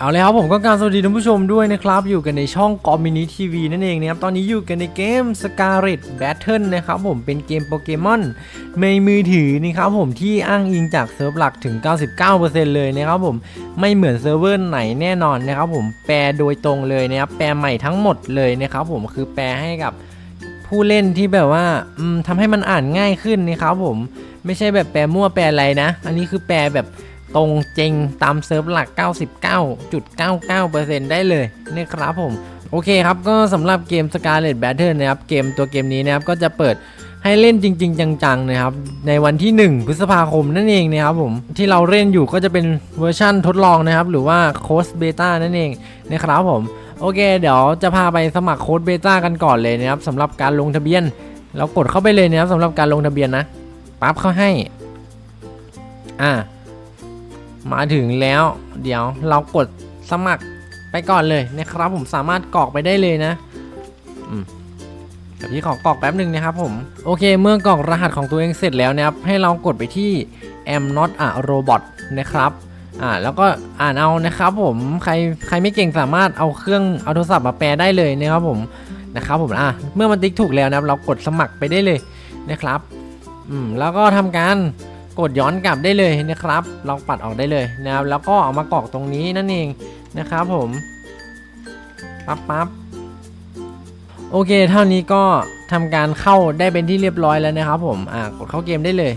เอาเลยครับผมก็การสวัสดีท่านผู้ชมด้วยนะครับ อยู่กันในช่องกอมินิทีวีนั่นเองนะครับ ตอนนี้อยู่กันในเกม Scarlet Battle นะครับผมเป็นเกมโปเกมอนในมือถือนะครับผมที่อ้างอิงจากเซิร์ฟหลักถึง 99%เลยนะครับผมไม่เหมือนเซิร์ฟเวอร์ไหนแน่นอนนะครับผมแปลโดยตรงเลยนะครับแปลใหม่ทั้งหมดเลยนะครับผมคือแปลให้กับผู้เล่นที่แบบว่าอืมทำให้มันอ่านง่ายขึ้นนะครับผมไม่ใช่แบบแปลมั่วแปลอะไรนะ อันนี้คือแปลแบบ ตรงเจงตามเซิร์ฟหลัก 99.99%ได้เลยนะครับผม โอเคครับ ก็สำหรับเกม Scarlet Battle นะครับ เกมตัวเกมนี้นะครับ ก็จะเปิดให้เล่นจริง ๆ จังๆนะครับ ในวันที่ 1 พฤษภาคมนั่นเองนะครับผม ที่เราเล่นอยู่ก็จะเป็นเวอร์ชั่นทดลองนะครับ หรือว่าโค้ดเบต้านั่นเองนะครับผม โอเค เดี๋ยวจะพาไปสมัครโค้ดเบต้ากันก่อนเลยนะครับสำหรับการลงทะเบียน เรากดเข้าไปเลยนะครับสำหรับการลงทะเบียนนะปั๊บเข้าให้ อ่า มาถึงแล้ว เดี๋ยวเรากดสมัครไปก่อนเลยนะครับ ผมสามารถกรอกไปได้เลยนะอืมพี่ขอกรอกแป๊บหนึ่งนะครับผมโอเค เมื่อกรอกรหัสของตัวเองเสร็จแล้วนะครับให้เรากดไปที่ am not a robot นะครับอ่าแล้วก็อ่านเอานะครับผมใครใครไม่เก่งสามารถเอาเครื่องเอาโทรศัพท์มาแปลได้เลยนะครับผมนะครับผมอะเมื่อมันติ๊กถูกแล้วนะครับ เรากดสมัครไปได้เลยนะครับอืมแล้วก็ทำการ กดย้อนกลับได้เลยนะครับลองปัดออกได้เลยนะครับแล้วก็เอามากรอกตรงนี้นั่นเองนะครับผมปั๊บปั๊บโอเค เท่านี้ก็ทำการเข้าได้เป็นที่เรียบร้อยแล้วนะครับผมอ่ากดเข้าเกมได้เลย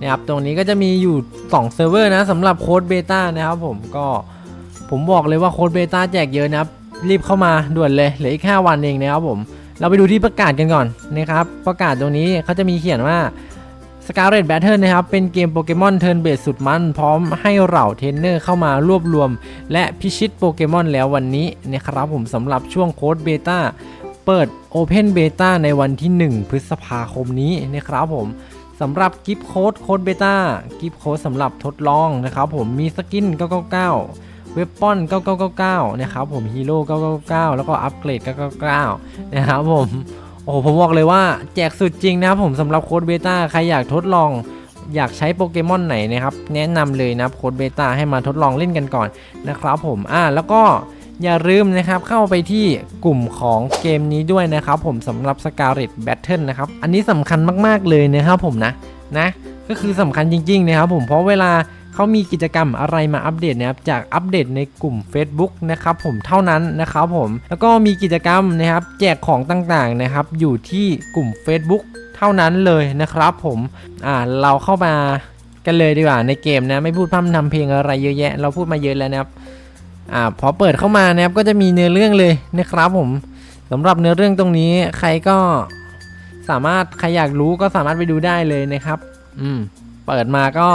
นะครับตรงนี้ก็จะมีอยู่2เซิร์ฟเวอร์นะสำหรับโค้ดเบต้านะครับผมก็ผมบอกเลยว่าโค้ดเบต้าแจกเยอะนะครับรีบเข้ามาด่วนเลยเหลืออีก5วันเองนะครับผมเราไปดูที่ประกาศกันก่อนนะครับ ประกาศตรงนี้เขาจะมีเขียนว่า Scarlet Battle นะครับ เป็นเกมโปเกมอนเทิร์นเบสสุดมัน พร้อมให้เหล่าเทรนเนอร์เข้ามารวบรวม และพิชิตโปเกมอนแล้ววันนี้นะครับผมสำหรับช่วงโค้ดเบต้าเปิด Open Beta ในวันที่ 1 พฤษภาคมนี้นะครับผมสำหรับกิฟต์โค้ดโค้ดเบต้ากิฟต์โค้ดสำหรับทดลองนะครับผมมีสกิน 999 เวปอน 9999 นะครับผมฮีโร่ 999 แล้วก็อัปเกรด 999 นะครับผม โอ้ผมบอกเลยว่าแจกสุดจริงนะครับผมสำหรับโค้ดเบต้าใครอยากทดลองอยากใช้โปเกมอนไหนนะครับ แนะนำเลยนะโค้ดเบต้าให้มาทดลองเล่นกันก่อนนะครับผมอ่าแล้วก็อย่าลืมนะครับเข้าไปที่กลุ่มของเกมนี้ด้วยนะครับผมสำหรับ Scarlet Battle นะครับอันนี้สำคัญมากๆเลยนะครับผมนะนะก็คือสำคัญจริงๆนะครับผมเพราะเวลา เขามีกิจกรรมอะไรมาอัปเดตนะครับจากอัปเดตในกลุ่ม Facebook นะครับผมเท่านั้นนะครับผมแล้วก็มีกิจกรรมนะครับแจกของต่างๆนะครับอยู่ที่กลุ่ม Facebook เท่านั้นเลยนะครับผมอ่าเราเข้ามากันเลยดีกว่าในเกมนะไม่พูดพร่ำทำเพลงอะไรเยอะแยะ เราพูดมาเยอะแล้วนะครับอ่าพอเปิดเข้ามานะครับก็จะมีเนื้อเรื่องเลยนะครับผมสำหรับเนื้อเรื่องตรงนี้ใครก็สามารถใครอยากรู้ก็สามารถไปดูได้เลยนะครับ อืม เปิดมาก็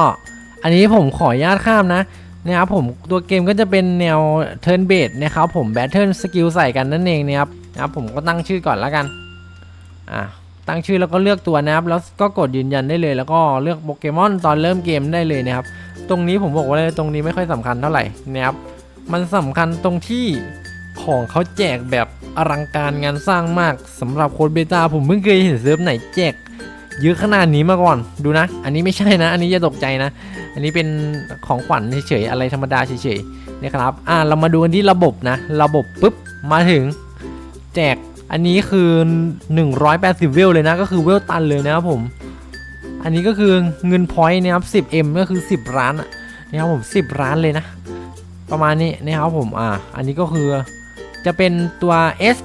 อันนี้ผมขออนุญาตข้ามนะนะครับผมตัวเกมก็จะเป็นแนว Turn b a s e นะครับผม Battle Skill ใส่กันนั่นเองนะครับนะครับผมก็ตั้งชื่อก่อนแล้วกันอะตั้งชื่อแล้วก็เลือกตัวนะครับแล้วก็กดยืนยันได้เลย แล้วก็เลือกโปเกมอนตอนเริ่มเกมได้เลยนะครับตรงนี้ผมบอกว่าตรงนี้ไม่ค่อยสำคัญเท่าไหร่นะครับมันสำคัญตรงที่ของเขาแจกแบบอลังการงานสร้างมากสำหรับโค้ดเบต้าผมเพิ่งเคยเห็นเซิร์ฟไหนแจก เยอะขนาดนี้มาก่อนดูนะ อันนี้ไม่ใช่นะ อันนี้อย่าตกใจนะ อันนี้เป็นของขวัญเฉยๆอะไรธรรมดาเฉยๆนะครับ อ่าเรามาดูกันที่ระบบนะ ระบบปุ๊บมาถึง แจกอันนี้คือ 180 เวลเลยนะ ก็คือเวลตันเลยนะครับผม อันนี้ก็คือเงินพอยต์นะครับ 10M ก็คือ 10ล้านอะนะครับผม 10ล้านเลยนะ ประมาณนี้นะครับผมอ่าอันนี้ก็คือจะเป็นตัว S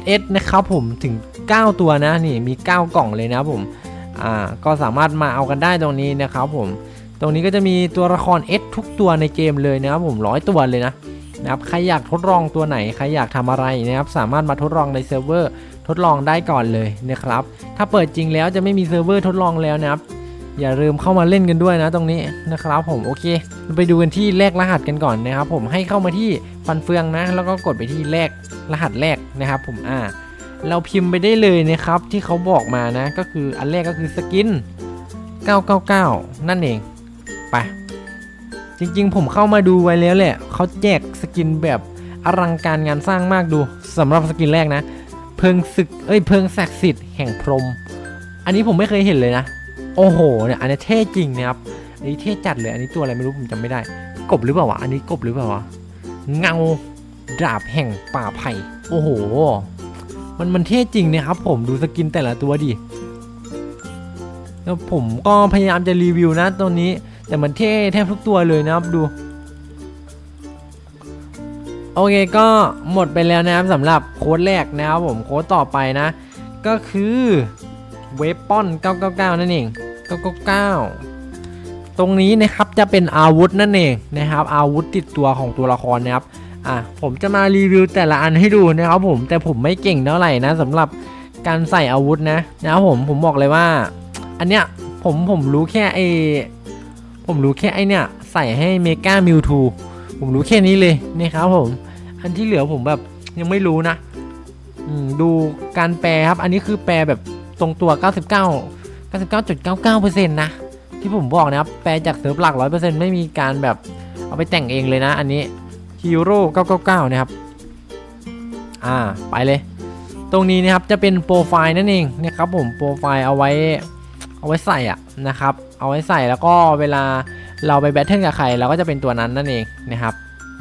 SS นะครับผมถึง 9 ตัวนะนี่มี 9 กล่องเลยนะผมอ่าก็สามารถมาเอากันได้ตรงนี้นะครับผม ตรงนี้ก็จะมีตัวละคร S ทุกตัวในเกมเลยนะครับผมร้อยตัวเลยนะนะครับใครอยากทดลองตัวไหนใครอยากทำอะไรนะครับสามารถมาทดลองในเซิร์ฟเวอร์ทดลองได้ก่อนเลยนะครับ ถ้าเปิดจริงแล้วจะไม่มีเซิร์ฟเวอร์ทดลองแล้วนะครับ อย่าลืมเข้ามาเล่นกันด้วยนะตรงนี้นะครับผมโอเค ไปดูกันที่แลกรหัสกันก่อนนะครับ ผมให้เข้ามาที่ฟันเฟืองนะ แล้วก็กดไปที่แลกรหัสแรกนะครับ ผมอ่า เราพิมพ์ไปได้เลยนะครับ ที่เขาบอกมานะก็คืออันแรกก็คือสกิน 999 นั่นเองไปจริงๆ ผมเข้ามาดูไว้แล้วแหละเขาแจกสกินแบบอลังการงานสร้างมากดูสำหรับสกินแรกนะ เพิงศึกเอ้ยเพิงศักดิ์สิทธิ์แห่งพรม อันนี้ผมไม่เคยเห็นเลยนะ โอ้โหเนี่ยอันนี้เท่จริงนะครับอันนี้เท่จัดเลยอันนี้ตัวอะไรไม่รู้ผมจำไม่ได้ กบหรือเปล่าวะอันนี้กบหรือเปล่าวะเงาดาบแห่งป่าไผ่โอ้โห มันมันเท่จริงนะครับผมดูสกินแต่ละตัวดิแล้วผมก็พยายามจะรีวิวนะตัวนี้ แต่มันเท่แทบทุกตัวเลยนะครับดู โอเคก็หมดไปแล้วนะครับสำหรับโค้ดแรกนะครับผมโค้ดต่อไปนะ ก็คือเวปอน999 นั่นเอง999 ตรงนี้นะครับจะเป็นอาวุธนั่นเองนะครับ อาวุธติดตัวของตัวละครนะครับ อะผมจะมารีวิวแต่ละอันให้ดูนะครับผมแต่ผมไม่เก่งเท่าไหร่นะสำหรับการใส่อาวุธนะนะครับผมผมบอกเลยว่า อันเนี้ยผมผมรู้แค่ไอผมรู้แค่ไอเนี้ยใส่ให้เมกามิวทูผมรู้แค่นี้เลยนะครับผม อันที่เหลือผมแบบยังไม่รู้นะดูการแปลครับ อันนี้คือแปลแบบตรงตัว 99 99.99%นะ ที่ผมบอกนะครับ แปลจากเซิร์ฟหลัก 100%ไม่มีการแบบเอาไปแต่งเองเลยนะ อันนี้ ฮีโร่999 นะครับ อ่า ไปเลย ตรงนี้นะครับจะเป็นโปรไฟล์นั่นเองนะครับผม โปรไฟล์เอาไว้ เอาไว้ใส่อะนะครับ เอาไว้ใส่แล้วก็เวลาเราไปแบทเทิลกับใครเราก็จะเป็นตัวนั้นนั่นเองนะครับ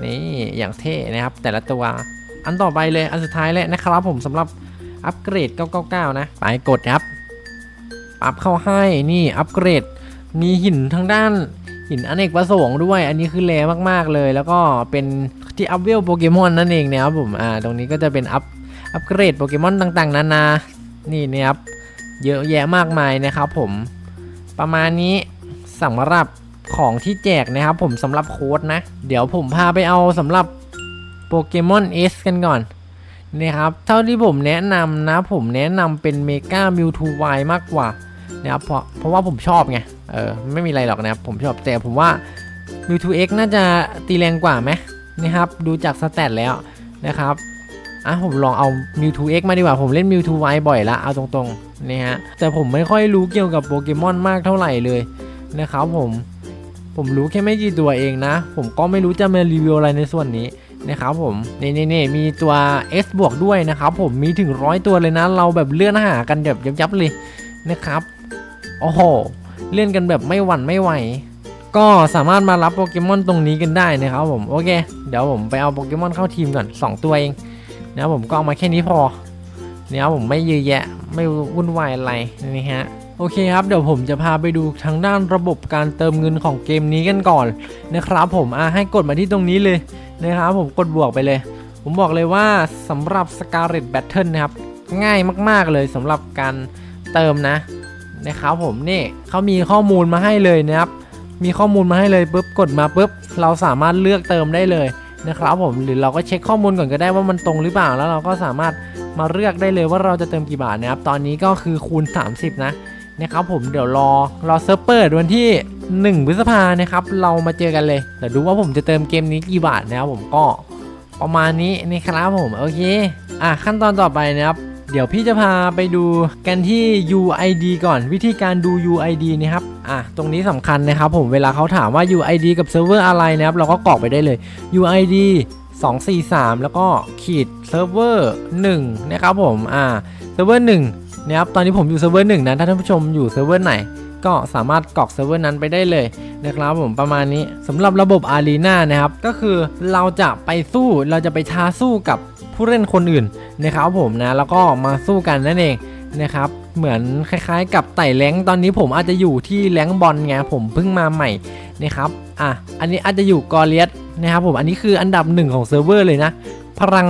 นี่อย่างเท่นะครับ แต่ละตัว อันต่อไปเลย อันสุดท้ายเลยนะครับผมสำหรับอัปเกรด 999 นะ ไปกดครับปรับเข้าให้ นี่ อัปเกรด มีหินทางด้าน หินอเนกประสงค์ด้วย อันนี้คือแรมาก ๆ เลย แล้วก็เป็นที่อัพเวลโปเกมอนนั่นเองนะครับผม อ่า ตรงนี้ก็จะเป็นอัพ อัปเกรดโปเกมอนต่าง ๆ นานา นี่นะครับ เยอะแยะมากมายนะครับผม ประมาณนี้สำหรับของที่แจกนะครับผมสำหรับโค้ดนะ เดี๋ยวผมพาไปเอาสำหรับโปเกมอน S กันก่อนนี่ครับ เท่าที่ผมแนะนำนะ ผมแนะนำเป็นเมกามิวทูไวมากกว่านะครับเพราะเพราะว่าผมชอบไง เออไม่มีอะไรหรอกนะครับผมชอบแต่ผมว่า m e w 2 X น่าจะตีแรงกว่าไหมนะครับดูจากสแตทแล้วนะครับอะผมลองเอา m e w 2 X มาดีกว่า ผมเล่น m e w 2 Y บ่อยละเอาตรงๆนี่ฮะแต่ผมไม่ค่อยรู้เกี่ยวกับโปเกมอนมากเท่าไหร่เลยนะครับผมผมรู้แค่ไม่กี่ตัวเองนะ ผมก็ไม่รู้จะมารีวิวอะไรในส่วนนี้นะครับผมนี่นี่นี่มีตัว S บวกด้วยนะครับผมมีถึงร้อยตัวเลยนะ เราแบบเลื่อนหากันแบบยับๆเลยนะครับโอ้โห เล่นกันแบบไม่หวั่นไม่ไหว ก็สามารถมารับโปเกมอนตรงนี้กันได้นะครับผมโอเค เดี๋ยวผมไปเอาโปเกมอนเข้าทีมก่อน 2 ตัวเองนะครับผมก็เอามาแค่นี้พอเนี่ยผมไม่เยอะแยะไม่วุ่นวายอะไรนี่ฮะโอเคครับเดี๋ยวผมจะพาไปดูทางด้านระบบการเติมเงินของเกมนี้กันก่อนนะครับผมอะให้กดมาที่ตรงนี้เลยนะครับผมกดบวกไปเลย ผมบอกเลยว่าสำหรับ Scarlet Battle นะครับง่ายมาก ๆเลยสำหรับการเติมนะ นะครับผมนี่เขามีข้อมูลมาให้เลยนะครับ มีข้อมูลมาให้เลยปุ๊บกดมาปุ๊บเราสามารถเลือกเติมได้เลยนะครับผมหรือเราก็เช็คข้อมูลก่อนก็ได้ว่ามันตรงหรือเปล่าแล้วเราก็สามารถมาเลือกได้เลยว่าเราจะเติมกี่บาทนะครับ ตอนนี้ก็คือคูณ 30 นะนะครับผมเดี๋ยวรอรอเซิร์ฟเปิดวันที่ 1 พฤษภานะครับ เรามาเจอกันเลยเดี๋ยวดูว่าผมจะเติมเกมนี้กี่บาทนะครับผมก็ประมาณนี้นะครับผมโอเคอะขั้นตอนต่อไปนะครับ เดี๋ยวพี่จะพาไปดูกันที่ UID ก่อนวิธีการดู UID นะครับอะตรงนี้สำคัญนะครับผมเวลาเขาถามว่า UID กับเซิร์ฟเวอร์อะไรนะครับเราก็กรอกไปได้เลย UID 243 แล้วก็ขีดเซิร์ฟเวอร์1นะครับผมอ่าเซิร์ฟเวอร์1นะครับตอนนี้ผมอยู่เซิร์ฟเวอร์1นะถ้าท่านผู้ชมอยู่เซิร์ฟเวอร์ไหนก็สามารถกรอกเซิร์ฟเวอร์นั้นไปได้เลยนะครับผมประมาณนี้สำหรับระบบ Arena นะครับก็คือเราจะไปสู้เราจะไปท้าสู้กับ ผู้เล่นคนอื่นนะครับผมนะแล้วก็มาสู้กันนั่นเองนะครับเหมือนคล้ายๆ กับไต่แรงตอนนี้ผมอาจจะอยู่ที่แรงบอลไงผมเพิ่งมาใหม่นะครับอะอันนี้อาจจะอยู่กอเลียสนะครับผมอันนี้คืออันดับหนึ่งของเซิร์ฟเวอร์เลยนะ พลัง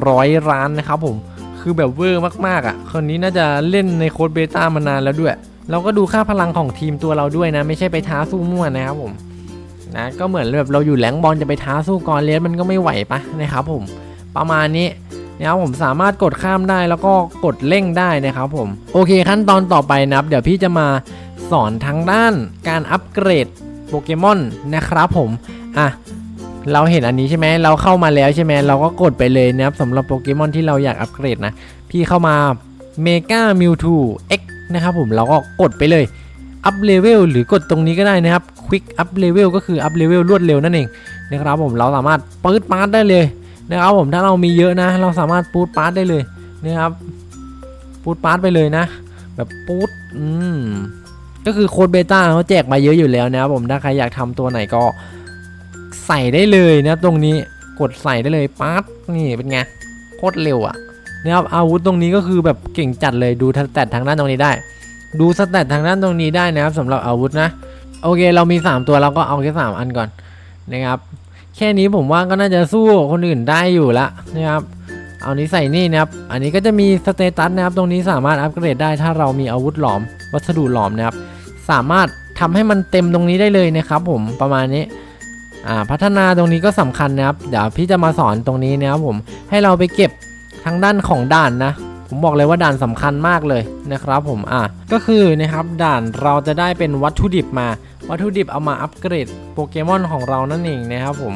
200 ล้านนะครับผมคือแบบเวอร์มากๆอะ คนนี้น่าจะเล่นในโค้ดเบต้ามานานแล้วด้วย เราก็ดูค่าพลังของทีมตัวเราด้วยนะ ไม่ใช่ไปท้าสู้มั่วนะครับผมนะก็เหมือนแบบเราอยู่แรงบอลจะไปท้าสู้กอเลียสมันก็ไม่ไหวปะนะครับผม ประมาณนี้นะครับผมสามารถกดข้ามได้แล้วก็กดเร่งได้นะครับผมโอเคขั้นตอนต่อไปนะครับ เดี๋ยวพี่จะมาสอนทางด้านการอัปเกรดโปเกมอนนะครับผมอะเราเห็นอันนี้ใช่ไหมเราเข้ามาแล้วใช่ไหมเราก็กดไปเลยนะครับสำหรับโปเกมอนที่เราอยากอัปเกรดนะ พี่เข้ามาเมกามิวทู X นะครับผมเราก็กดไปเลยอัพเลเวลหรือกดตรงนี้ก็ได้นะครับควิกอัพเลเวลก็คืออัพเลเวลรวดเร็วนั่นเองนะครับผมเราสามารถปื๊ดปาร์ตได้เลย นะครับผมถ้าเรามีเยอะนะ เราสามารถปูดปาร์ตได้เลยนะครับปูดปาร์ตไปเลยนะ แบบปูดอืมก็คือโค้ดเบต้าเขาแจกมาเยอะอยู่แล้วนะครับผมถ้าใครอยากทำตัวไหนก็ใส่ได้เลยนะตรงนี้กดใส่ได้เลยปั๊ดนี่เป็นไงโคตรเร็วอะนะครับอาวุธตรงนี้ก็คือแบบเก่งจัดเลยดูสแตททางด้านตรงนี้ได้ ดูสแตททางด้านตรงนี้ได้นะครับสำหรับอาวุธนะโอเคเรามี 3 ตัวเราก็เอาแค่สามอันก่อนนะครับ แค่นี้ผมว่าก็น่าจะสู้คนอื่นได้อยู่ละนะครับ เอานี้ใส่นี่นะครับ อันนี้ก็จะมีสเตตัสนะครับ ตรงนี้สามารถอัปเกรดได้ถ้าเรามีอาวุธหลอม วัสดุหลอมนะครับ สามารถทำให้มันเต็มตรงนี้ได้เลยนะครับ ผมประมาณนี้อ่าพัฒนาตรงนี้ก็สำคัญนะครับ เดี๋ยวพี่จะมาสอนตรงนี้นะครับผมให้เราไปเก็บทางด้านของด่านนะ ผมบอกเลยว่าด่านสำคัญมากเลยนะครับ ผมอะก็คือนะครับด่านเราจะได้เป็นวัตถุดิบมา วัตถุดิบเอามาอัปเกรดโปเกมอนของเรานั่นเองนะครับผม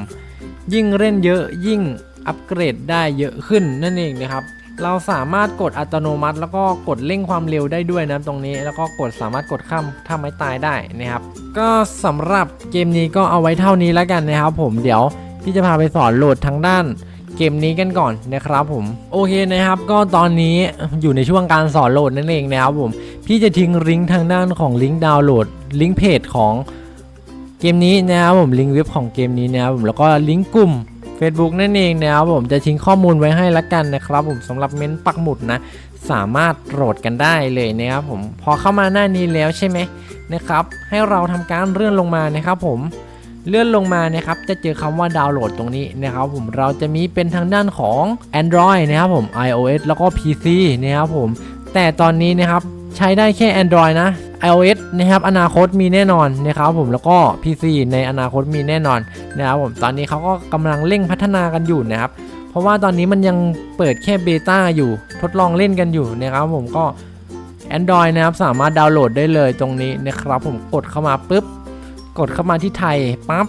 ยิ่งเล่นเยอะยิ่งอัปเกรดได้เยอะขึ้นนั่นเองนะครับเราสามารถกดอัตโนมัติ แล้วก็กดเร่งความเร็วได้ด้วยนะตรงนี้ แล้วก็กดสามารถกดข้ามถ้าไม่ตายได้นะครับ ก็สำหรับเกมนี้ก็เอาไว้เท่านี้แล้วกันนะครับ ผมเดี๋ยวพี่จะพาไปสอนโหลดทางด้านเกมนี้กันก่อนนะครับผมโอเคนะครับ ก็ตอนนี้อยู่ในช่วงการสอนโหลดนั่นเองนะครับผมพี่จะทิ้งลิงก์ทางด้านของลิงก์ดาวน์โหลด ลิงก์เพจของเกมนี้นะครับผมลิงก์เว็บของเกมนี้นะครับผมแล้วก็ลิงก์กลุ่ม Facebook นั่นเองนะครับผมจะทิ้งข้อมูลไว้ให้ละกันนะครับ ผมสำหรับเม้นต์ปักหมุดนะสามารถโหลดกันได้เลยนะครับผมพอเข้ามาหน้านี้แล้วใช่ไหมนะครับให้เราทำการเลื่อนลงมานะครับผมเลื่อนลงมานะครับจะเจอคำว่าดาวน์โหลดตรงนี้นะครับผมเราจะมีเป็นทางด้านของ Android นะครับผม iOS แล้วก็ PC นะครับผมแต่ตอนนี้นะครับใช้ได้แค่ Android นะ iOS นะครับอนาคตมีแน่นอนนะครับผมแล้วก็ PC ในอนาคตมีแน่นอนนะครับผมตอนนี้เขาก็กำลังเร่งพัฒนากันอยู่นะครับเพราะว่าตอนนี้มันยังเปิดแค่เบต้าอยู่ทดลองเล่นกันอยู่นะครับผมก็ Android นะครับสามารถดาวน์โหลดได้เลยตรงนี้นะครับผมกดเข้ามาปุ๊บกดเข้ามาที่ไทยปั๊บ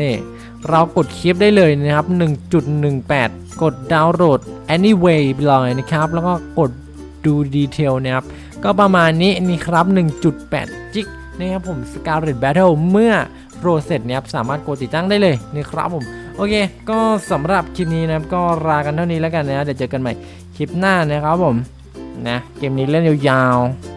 นี่เรากดคลิปได้เลยนะครับ 1.18 กดดาวน์โหลด anyway เลยนะครับ แล้วก็กดดูดีเทลนะครับ ก็ประมาณนี้นี่ครับ 1.8 จิกนะครับผม Scarlet Battle เมื่อโหลดเสร็จเนี่ยครับสามารถกดติดตั้งได้เลยนี่ครับผม โอเค ก็สำหรับคลิปนี้นะครับก็ลากันเท่านี้แล้วกันนะเดี๋ยวเจอกันใหม่คลิปหน้านะครับผมนะเกมนี้เล่นยาวๆ